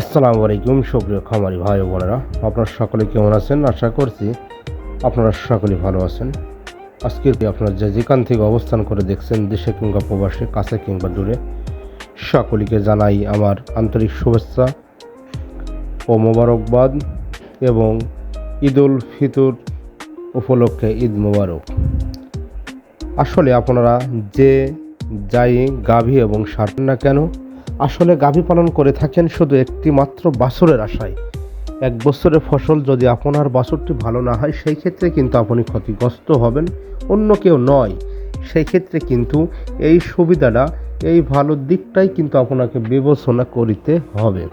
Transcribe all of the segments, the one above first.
আসসালামু আলাইকুম, সুপ্রিয় খামারি ভাই বোনেরা। আপনারা সকলে কেমন আছেন? আশা করছি আপনারা সকলে ভালো আছেন। আজকে আপনারা যে যেখান থেকে অবস্থান করে দেখছেন, দেশে কিংবা প্রবাসে, কাছে কিংবা দূরে, সকলকে জানাই আমার আন্তরিক শুভেচ্ছা ও মোবারকবাদ এবং ঈদ উল ফিতর উপলক্ষে ঈদ মোবারক। আসলে আপনারা যে, যাই গাভী এবং সার না কেন আসলে গাভী পালন করে থাকেন শুধু একটি মাত্র বাছরের আশায়। এক বছরের ফসল যদি আপনার বাছুরটি ভালো না হয়, সেই ক্ষেত্রে কিন্তু আপনি ক্ষতিগ্রস্ত হবেন, অন্য কেউ নয়। সেই ক্ষেত্রে কিন্তু এই সুবিধাটা, এই ভালো দিকটাই কিন্তু আপনাকে বিবেচনা করিতে হবে।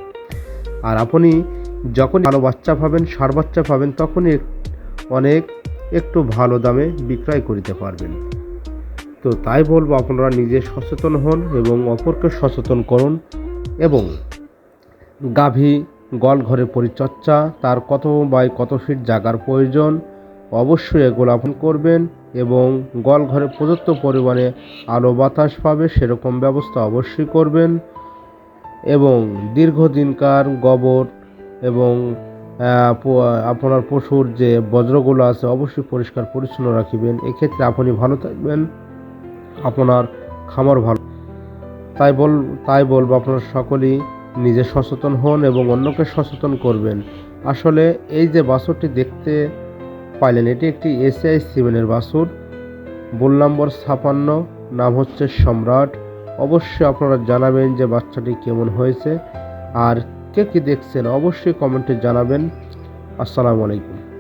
আর আপনি যখন ভালো বাচ্চা পাবেন, সার বাচ্চা পাবেন, তখনই অনেক একটু ভালো দামে বিক্রয় করিতে পারবেন। তো তাই বলব আপনারা নিজে সচেতন হন এবং অপরকে সচেতন করুন এবং গাভী গল ঘরের পরিচর্যা, তার কত বাই কত ফিট জায়গার প্রয়োজন অবশ্যই এগুলো আপনি করবেন এবং গল ঘরে প্রদত্ত পরিমাণে আলো বাতাস পাবে, সেরকম ব্যবস্থা অবশ্যই করবেন এবং দীর্ঘদিনকার গোবর এবং আপনার পশুর যে বজ্রগুলো আছে অবশ্যই পরিষ্কার পরিচ্ছন্ন রাখিবেন। এক্ষেত্রে আপনি ভালো থাকবেন। আপনার খামার ভালো। তাই বল, তাই বলব আপনারা সকলেই নিজে সচেতন হন এবং অন্যকে সচেতন করবেন। আসলে এই যে বাছুরটি দেখতে পাইলেন, এটি একটি এসিআই সিমেনের বাছুর। বুল নম্বর ছাপান্ন, নাম হচ্ছে সম্রাট। অবশ্যই আপনারা জানাবেন যে বাচ্চাটি কেমন হয়েছে আর কে কী দেখছেন। অবশ্যই কমেন্টে জানাবেন। আসসালামু আলাইকুম।